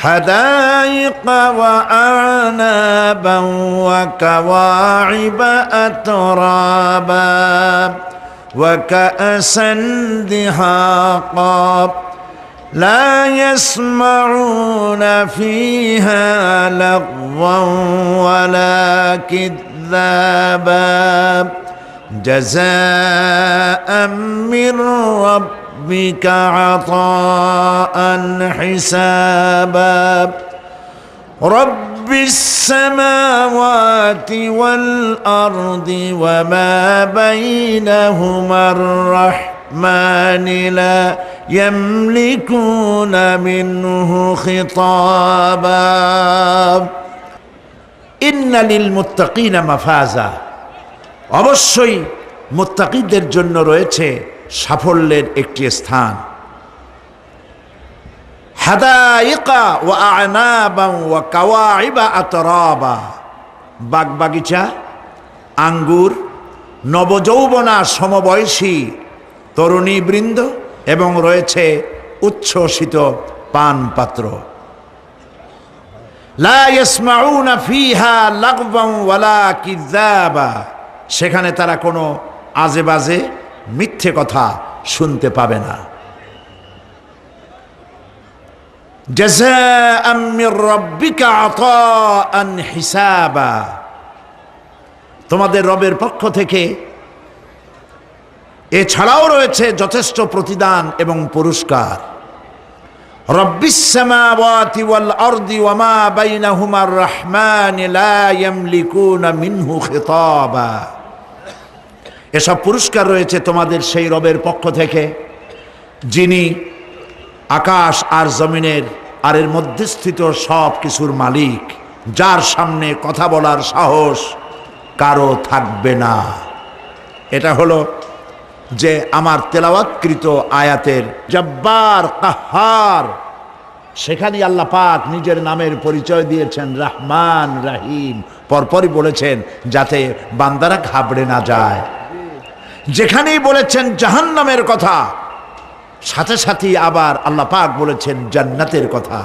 حدائق وأعنابا وكواعب أترابا وكأسا دهاقا لا يسمعون فيها لغوا ولا كذابا. جزاء من ربك عطاء حسابا رب السماوات والأرض وما بينهما الرحمن لا يملكون منه خطابا إن للمتقين مفازا অবশ্যই মুত্তাকিদের জন্য রয়েছে সাফল্যের একটি স্থান। হাদাইকা আতরাবা। বাগবাগিচা, আঙ্গুর, নবযৌবনা সমবয়সী তরুণী বৃন্দ এবং রয়েছে উচ্ছ্বসিত পান পাত্র সেখানে তারা কোনো আজে বাজে মিথ্যে কথা শুনতে পাবে না। তোমাদের রবের পক্ষ থেকে এছাড়াও রয়েছে যথেষ্ট প্রতিদান এবং পুরস্কার। রহমান এসব পুরস্কার রয়েছে তোমাদের সেই রবের পক্ষ থেকে, যিনি আকাশ আর জমিনের আর এর মধ্যে স্থিত সব কিছুর মালিক, যার সামনে কথা বলার সাহস কারও থাকবে না। এটা হলো যে আমার তেলাওয়াতকৃত আয়াতের জব্বার কাহার সেখানে আল্লাহ পাক নিজের নামের পরিচয় দিয়েছেন, রহমান রাহিম। পরপরই বলেছেন, যাতে বান্দারা ঘাবড়ে না যায়। যেখানেই বলেছেন জাহান্নামের কথা, সাথে সাথেই আবার আল্লাহ পাক বলেছেন জান্নাতের কথা।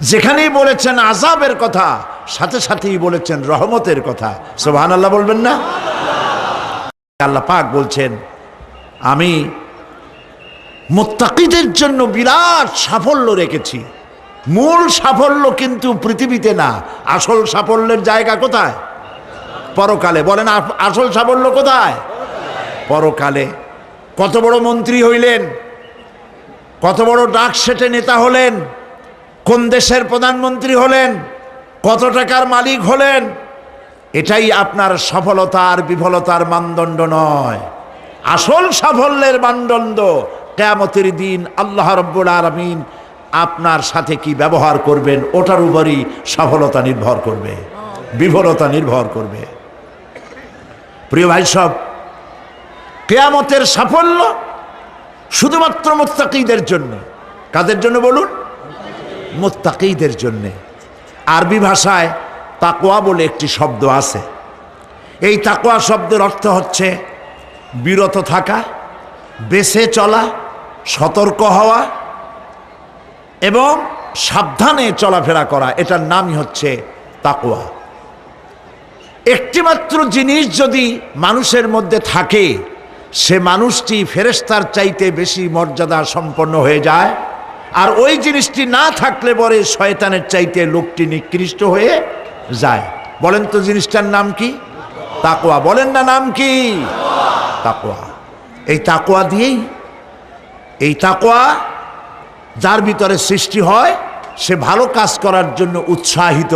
যেখানেই বলেছেন আজাবের কথা, সাথে সাথেই বলেছেন রহমতের কথা। সোহান আল্লাহ বলবেন না? আল্লাহ পাক বলছেন, আমি মোত্তাকিদের জন্য বিরাট সাফল্য রেখেছি। মূল সাফল্য কিন্তু পৃথিবীতে না, আসল সাফল্যের জায়গা কোথায়? পরকালে। বলেন আসল সাফল্য কোথায়? পরকালে। কত বড় মন্ত্রী হইলেন, কত বড় ডাক সেটে নেতা হলেন, কোন দেশের প্রধানমন্ত্রী হলেন, কত টাকার মালিক হলেন, এটাই আপনার সফলতা আর বিফলতার মানদণ্ড নয়। আসল সাফল্যের মানদণ্ড কেয়ামতের দিন আল্লাহ রব্বুল আলমিন আপনার সাথে কি ব্যবহার করবেন, ওটার উপরই সফলতা নির্ভর করবে, বিফলতা নির্ভর করবে। প্রিয় ভাই সব কেয়ামতের সাফল্য শুধুমাত্র মোত্তাকিদের জন্য। কাদের জন্য বলুন? মোত্তাকিদের জন্যে। আরবি ভাষায় তাকোয়া বলে একটি শব্দ আছে। এই তাকোয়া শব্দের অর্থ হচ্ছে বিরত থাকা, বেছে চলা, সতর্ক হওয়া এবং সাবধানে চলাফেরা করা। এটার নামই হচ্ছে তাকোয়া একটিমাত্র জিনিস যদি মানুষের মধ্যে থাকে সে মানুষটি ফেরেস্তার চাইতে বেশি মর্যাদা সম্পন্ন হয়ে যায়। আর ওই জিনিসটি না থাকলে পরে শয়তানের চাইতে লোকটি নিকৃষ্ট হয়ে যায়। বলেন তো জিনিসটার নাম কি? তাকোয়া বলেন না নাম কি? তাকোয়া এই তাকোয়া দিয়েই, এই তাকোয়া যার ভিতরে সৃষ্টি হয়, সে ভালো কাজ করার জন্য উৎসাহিত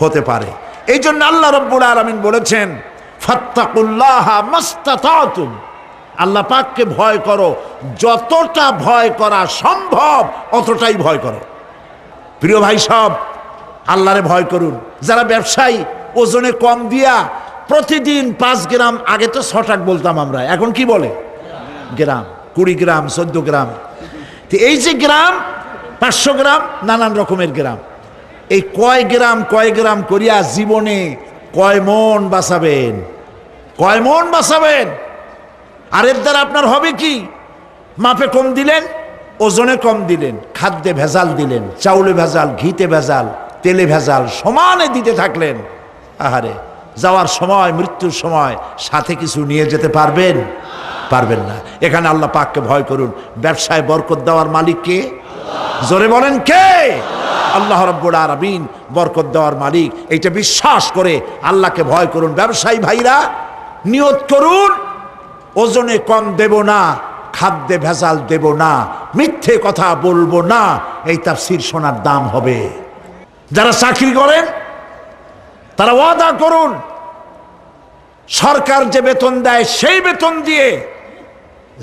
হতে পারে। এই জন্য আল্লাহ রব্বুল আলমিন বলেছেন, ফাত্তাকুল্লাহ মাস্তাতুম আল্লাহ পাককে ভয় করো। যতটা ভয় করা সম্ভব, অতটাই ভয় করো। প্রিয় ভাই সব, আল্লাহরে ভয় করুন। যারা ব্যবসায়ী, ওজনে কম দিয়া প্রতিদিন পাঁচ গ্রাম, আগে তো ছটাক বলতাম আমরা, এখন কি বলে? গ্রাম, কুড়ি গ্রাম, চোদ্দ গ্রাম। তো এই যে গ্রাম, পাঁচশো গ্রাম, নানান রকমের গ্রাম। এই কয় গ্রাম কয় গ্রাম করিয়া জীবনে কয় মন বাঁচাবেন? কয় মন বাঁচাবেন? আর এর দ্বারা আপনার হবে কি? মাপে কম দিলেন, ওজনে কম দিলেন, খাদ্যে ভেজাল দিলেন, চাউলে ভেজাল, ঘিতে ভেজাল, তেলে ভেজাল, সমানে দিতে থাকলেন। আহারে, যাওয়ার সময়, মৃত্যুর সময় সাথে কিছু নিয়ে যেতে পারবেন? পারবেন না। এখানে আল্লাহ পাককে ভয় করুন। ব্যবসায় বরকত দেওয়ার মালিক কে? জোরে বলেন কে? আল্লাহ রব্বুল আরবিন বরকত দেওয়ার মালিক। এইটা বিশ্বাস করে আল্লাহকে ভয় করুন। ব্যবসায়ী ভাইরা, নিয়ত করুন। ওজনে কম দেব না, খাদ্যে ভেজাল দেব না, মিথ্যে কথা বলব না, এই তাফসির সোনার দাম হবে। যারা চাকরি করেন, তারা ওয়াদা করুন, সরকার যে বেতন দেয় সেই বেতন দিয়ে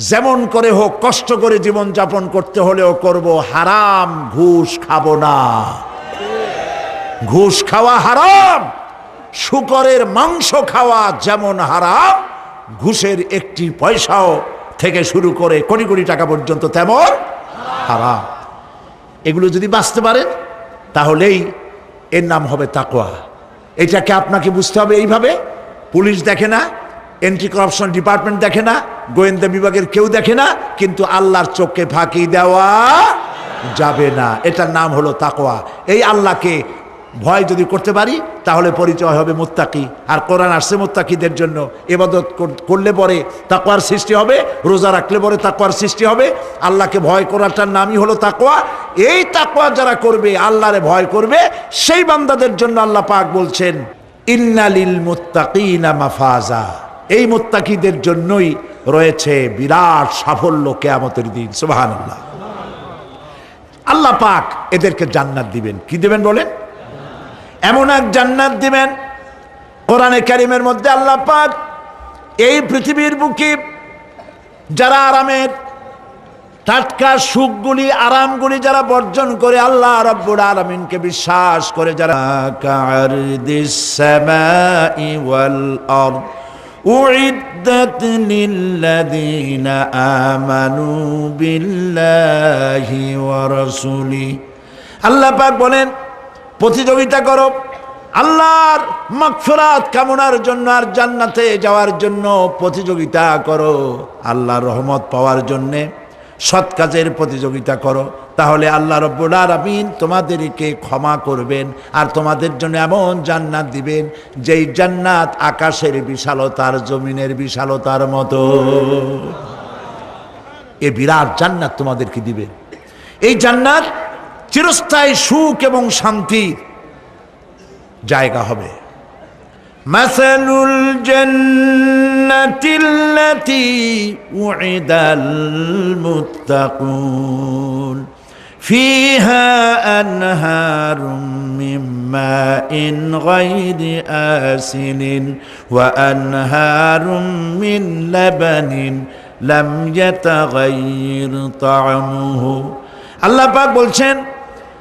যেমন করে হোক, কষ্ট করে জীবন যাপন করতে হলেও করব, হারাম ঘুষ খাব না। ঘুষ খাওয়া হারাম, শুকরের মাংস খাওয়া যেমন হারাম ঘুষের একটি পয়সাও থেকে শুরু করে কোটি কোটি টাকা পর্যন্ত তেমন হারাম। এগুলো যদি বাঁচতে পারেন, তাহলেই এর নাম হবে তাকোয়া এটাকে আপনাকে বুঝতে হবে এইভাবে। পুলিশ দেখে না এন্টি করাপশন ডিপার্টমেন্ট দেখে না, গোয়েন্দা বিভাগের কেউ দেখে না, কিন্তু আল্লাহর চোখকে ফাঁকি দেওয়া যাবে না। এটার নাম হলো তাকোয়া এই আল্লাহকে ভয় যদি করতে পারি, তাহলে পরিচয় হবে মোত্তাকি। আর কোরআন আসছে মোত্তাকিদের জন্য। এবাদত করলে পরে তাকোয়ার সৃষ্টি হবে, রোজা রাখলে পরে তাকোয়ার সৃষ্টি হবে। আল্লাহকে ভয় করাটার নামই হলো তাকোয়া এই তাকোয়া যারা করবে, আল্লাহরে ভয় করবে, সেই বান্দাদের জন্য আল্লাহ পাক বলছেন, ইন্নালিল মুত্তাকিনা মাফাজা। এই মোত্তাকিদের জন্যই রয়েছে বিরাট সাফল্য কেয়ামতের দিন। সুবহানাল্লাহ। আল্লাহ পাক এদেরকে জান্নাত দিবেন। কি দিবেন বলেন? এমন এক জান্নাত দিবেন কোরআনে কারিমের মধ্যে আল্লাহ পাক এই পৃথিবীর বুকে যারা আরামের টাটকা সুখগুলি আরামগুলি যারা বর্জন করে আল্লাহ রব্বুল আলমিনকে বিশ্বাস করে যারা কারদিস সামাই ওয়াল আরদ أعدت للذين آمنوا بالله ورسوله আল্লাহ পাক বলেন প্রতিযোগিতা করো। আল্লাহর মাগফিরাত কামনার জন্য আর জান্নাতে যাওয়ার জন্য প্রতিযোগিতা করো। আল্লাহর রহমত পাওয়ার জন্যে সৎ কাজের প্রতিযোগিতা করো। তাহলে আল্লাহ রব্বুল আলামিন তোমাদেরকে ক্ষমা করবেন আর তোমাদের জন্য এমন জান্নাত দিবেন, যেই জান্নাত আকাশের বিশালতার জমিনের বিশালতার মতো। এ বিরাট জান্নাত তোমাদেরকে দিবেন এই জান্নাত চিরস্থায়ী সুখ এবং শান্তি জায়গা হবে। মাসালুল জান্নাতিল্লাতি উইদাল মুত্তাকুন। ফিহা আনহারুম মিন মাইন গায়রি আসিনিন ওয়া আনহারুম মিন লাবানিন লাম বলছেন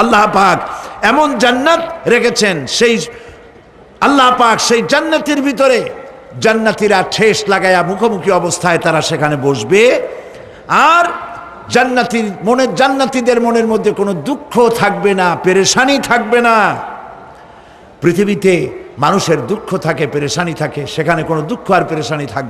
আল্লাহ পাক এমন জান্নাত রেখেছেন, সেই আল্লাহ পাক সেই জান্নাতের ভিতরে জান্নাতীরা ঠেস লাগায়া মুখোমুখি অবস্থায় তারা সেখানে বসবে। আর জান্নাতির মনের জান্নাতীদের মনের মধ্যে কোনো দুঃখ থাকবে না, পেরেশানি থাকবে না। পৃথিবীতে মানুষের দুঃখ থাকে, পেরেশানি থাকে, সেখানে কোনো দুঃখ আর পেরেশানি থাকবে